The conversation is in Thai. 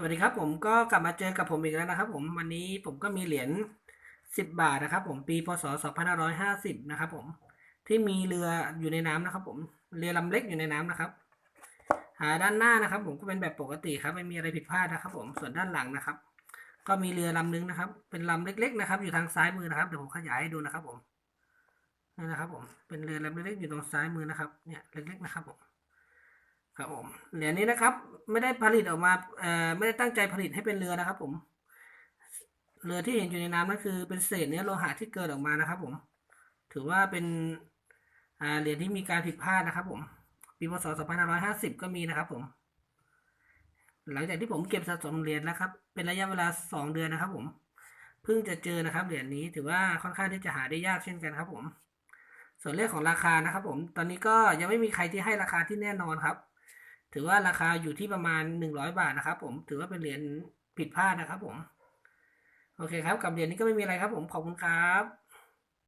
สวัสดีครับผมก็กลับมาเจอกับผมอีกแล้วนะครับผมวันนี้ผมก็มีเหรียญ10 บาทนะครับผมปีพศ2550นะครับผมที่มีเรืออยู่ในน้ำนะครับ ผมเรือลำเล็กอยู่ในน้ำนะครับหาด้านหน้านะครับ ผมก็เป็นแบบปกติครับไม่มีอะไรผิดพลาดนะครับ ผมส่วนด้านหลังนะครับ ก็มีเรือลำนึงนะครับ เป็นลำเล็ก ๆ นะครับ อยู่ทางซ้ายมือนะครับเดี๋ยวผมขยายให้ดูนะครับ ผมนี่นะครับ ผมเป็นเรือลำเล็กๆอยู่ตรงซ้ายมือนะครับ เนี่ยเล็กๆนะครับผมครับผมเหรียญนี้นะครับ ไม่ได้ผลิตออกมาเอ่อไม่ได้ตั้งใจผลิตให้เป็นเรือนะครับ ผม เรือที่เห็นอยู่ในน้ำนั่นคือเป็นเศษเนื้อโลหะที่เกิดออกมานะครับ ผม ถือว่าเป็นเหรียญที่มีการผิดพลาดนะครับ ผม ปีพศ 2550 ก็มีนะครับ ผม หลังจากที่ผมเก็บสะสมเหรียญแล้วครับ เป็นระยะเวลา 2 เดือนนะครับ ผม เพิ่งจะเจอนะครับ เหรียญนี้ถือว่าค่อนข้างที่จะหาได้ยากเช่นกันครับ ผม ส่วนเรื่องของราคานะครับ ผม ตอนนี้ก็ยังไม่มีใครที่ให้ราคาที่แน่นอนครับ ถือว่าราคาอยู่ที่ประมาณ 100 บาทนะครับ ผมถือว่าเป็นเหรียญผิดพลาดนะครับ ผม โอเคครับ กับเหรียญนี้ก็ไม่มีอะไรครับ ผมขอบคุณครับ